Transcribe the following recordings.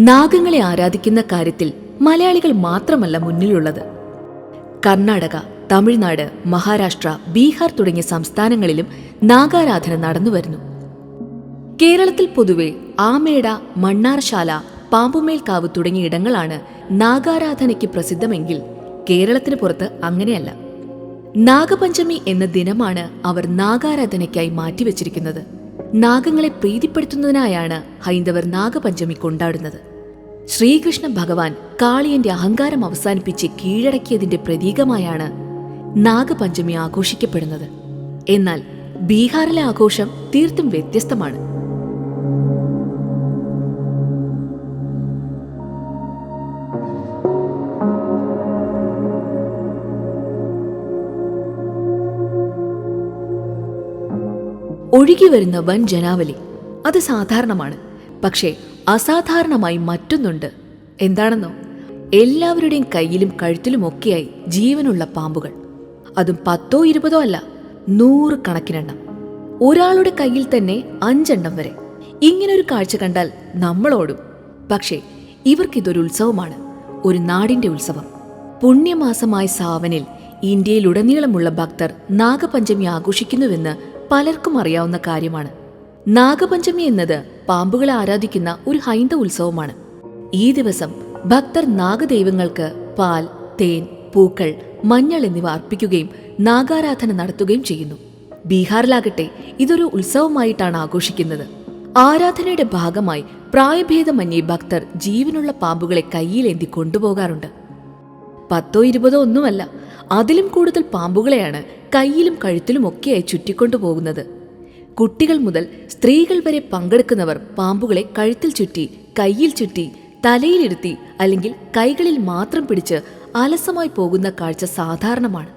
നാഗങ്ങളെ ആരാധിക്കുന്ന കാര്യത്തിൽ മലയാളികൾ മാത്രമല്ല മുന്നിലുള്ളത്. കർണാടക തമിഴ്നാട് മഹാരാഷ്ട്ര ബീഹാർ തുടങ്ങിയ സംസ്ഥാനങ്ങളിലും നാഗാരാധന നടന്നുവരുന്നു. കേരളത്തിൽ പൊതുവെ ആമേട മണ്ണാർശാല പാമ്പുമേൽക്കാവ് തുടങ്ങിയ ഇടങ്ങളാണ് നാഗാരാധനയ്ക്ക് പ്രസിദ്ധമെങ്കിൽ കേരളത്തിന് പുറത്ത് അങ്ങനെയല്ല. നാഗപഞ്ചമി എന്ന ദിനമാണ് അവർ നാഗാരാധനയ്ക്കായി മാറ്റിവെച്ചിരിക്കുന്നത്. നാഗങ്ങളെ പ്രീതിപ്പെടുത്തുന്നതിനായാണ് ഹൈന്ദവർ നാഗപഞ്ചമി കൊണ്ടാടുന്നത്. ശ്രീകൃഷ്ണ ഭഗവാൻ കാളിയന്റെ അഹങ്കാരം അവസാനിപ്പിച്ച് കീഴടക്കിയതിന്റെ പ്രതീകമായാണ് നാഗപഞ്ചമി ആഘോഷിക്കപ്പെടുന്നത്. എന്നാൽ ബീഹാറിലെ ആഘോഷം തീർത്തും വ്യത്യസ്തമാണ്. ഒഴുകി വരുന്ന വൻ ജനാവലി അത് സാധാരണമാണ്. പക്ഷേ അസാധാരണമായി മറ്റൊന്നുണ്ട്. എന്താണെന്നോ? എല്ലാവരുടെയും കയ്യിലും കഴുത്തിലുമൊക്കെയായി ജീവനുള്ള പാമ്പുകൾ. അതും പത്തോ ഇരുപതോ അല്ല നൂറ് കണക്കിനെണ്ണം ഒരാളുടെ കയ്യിൽ തന്നെ അഞ്ചെണ്ണം വരെ. ഇങ്ങനൊരു കാഴ്ച കണ്ടാൽ നമ്മളോടും. പക്ഷേ ഇവർക്കിതൊരു ഉത്സവമാണ് ഒരു നാടിന്റെ ഉത്സവം. പുണ്യമാസമായ സാവനിൽ ഇന്ത്യയിലുടനീളമുള്ള ഭക്തർ നാഗപഞ്ചമി ആഘോഷിക്കുന്നുവെന്ന് പലർക്കും അറിയാവുന്ന കാര്യമാണ് നാഗപഞ്ചമി എന്നത് പാമ്പുകളെ ആരാധിക്കുന്ന ഒരു ഹൈന്ദവ ഉത്സവമാണ്. ഈ ദിവസം ഭക്തർ നാഗദൈവങ്ങൾക്ക് പാൽ തേൻ പൂക്കൾ മഞ്ഞൾ എന്നിവ അർപ്പിക്കുകയും നാഗാരാധന നടത്തുകയും ചെയ്യുന്നു. ബീഹാറിലാകട്ടെ ഇതൊരു ഉത്സവമായിട്ടാണ് ആഘോഷിക്കുന്നത്. ആരാധനയുടെ ഭാഗമായി പ്രായഭേദമന്യേ ഭക്തർ ജീവനുള്ള പാമ്പുകളെ കയ്യിലേന്തി കൊണ്ടുപോകാറുണ്ട്. പത്തോ ഇരുപതോ ഒന്നുമല്ല അതിലും കൂടുതൽ പാമ്പുകളെയാണ് കയ്യിലും കഴുത്തിലും ഒക്കെയായി ചുറ്റിക്കൊണ്ടുപോകുന്നത്. കുട്ടികൾ മുതൽ സ്ത്രീകൾ വരെ പങ്കെടുക്കുന്നവർ പാമ്പുകളെ കഴുത്തിൽ ചുറ്റി കയ്യിൽ ചുറ്റി തലയിലിരുത്തി അല്ലെങ്കിൽ കൈകളിൽ മാത്രം പിടിച്ച് അലസമായി പോകുന്ന കാഴ്ച സാധാരണമാണ്.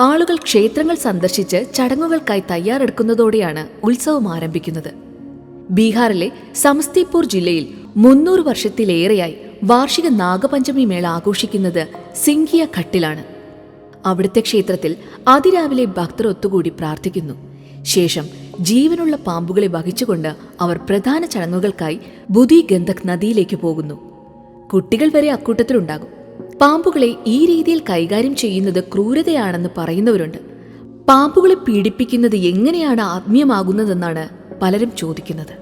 ആളുകൾ ക്ഷേത്രങ്ങൾ സന്ദർശിച്ച് ചടങ്ങുകൾക്കായി തയ്യാറെടുക്കുന്നതോടെയാണ് ഉത്സവം ആരംഭിക്കുന്നത്. ബീഹാറിലെ സമസ്തിപൂർ ജില്ലയിൽ മുന്നൂറ് വർഷത്തിലേറെയായി വാർഷിക നാഗപഞ്ചമി മേള ആഘോഷിക്കുന്നത് സിംഗിയ ഘട്ടിലാണ്. അവിടുത്തെ ക്ഷേത്രത്തിൽ അതിരാവിലെ ഭക്തർ ഒത്തുകൂടി പ്രാർത്ഥിക്കുന്നു. ശേഷം ജീവനുള്ള പാമ്പുകളെ വഹിച്ചുകൊണ്ട് അവർ പ്രധാന ചടങ്ങുകൾക്കായി ബുധി ഗന്ധക് നദിയിലേക്ക് പോകുന്നു. കുട്ടികൾ വരെ അക്കൂട്ടത്തിലുണ്ടാകും. പാമ്പുകളെ ഈ രീതിയിൽ കൈകാര്യം ചെയ്യുന്നത് ക്രൂരതയാണെന്ന് പറയുന്നവരുണ്ട്. പാമ്പുകളെ പീഡിപ്പിക്കുന്നത് എങ്ങനെയാണ് ആത്മീയമാകുന്നതെന്നാണ് പലരും ചോദിക്കുന്നത്.